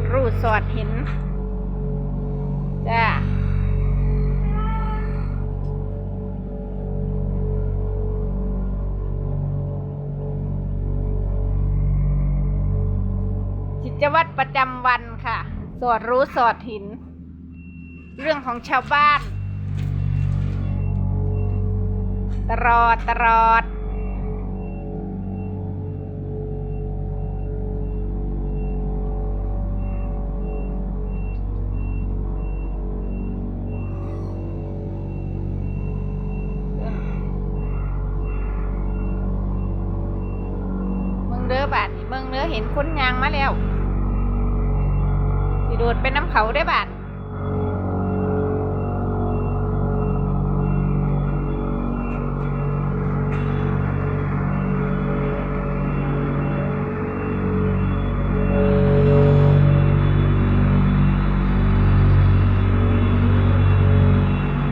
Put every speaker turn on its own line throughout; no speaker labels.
ดรูดสอดห็นจ้ากิจวัตรประจำวันค่ะ สอดรู้สอดหิน เรื่องของชาวบ้าน ตลอดตลอด บาดนี่เมืองเด้อเห็นคนยางมาแล้วสิโดดเป็นน้ำเขาได้บาด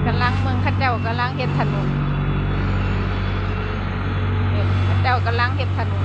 กำลังเมืองเข้าเจ้ากำลังเฮ็ดถนนเห็นเข้าเจ้ากำลังเฮ็ดถนน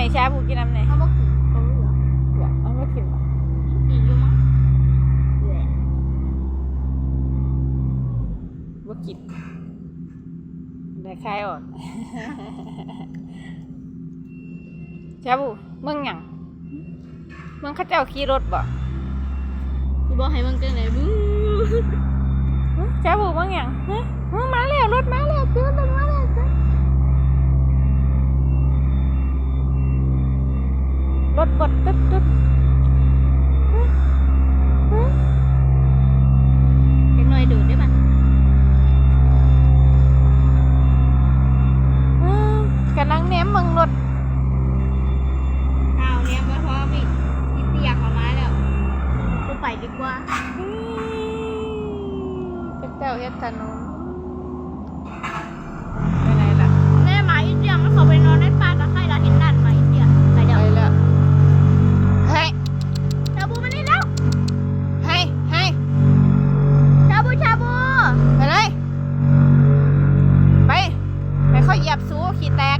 ให้
ชาบูกินน้ำเนี่ย
เขาบอกถึงเขาเหลือ
อยากเอาไม่กินหรอก
ดีอยู่มั้งเหลือ
บ่กินได้คายออกชาบูมึงหยังมึงเขาเจ้าขี่รถบ่
กูบอกให้มึงจังไหนบู๊
หึชาบูมึงหยังฮะฮะมาแล้วรถมาแล้วจื้อรถมา กดตึ๊ดตึ๊ดฮะฮะ
เด็กน้อยดูดได้ปะ
อืมกำลังเน้มมึงรถ
เอาเนี่ยมาพร้อมอีกอีเตียกออกมาแล้วกูไปดีกว่า
อืมเจ้าเฮ็ดถนน ขี้แตก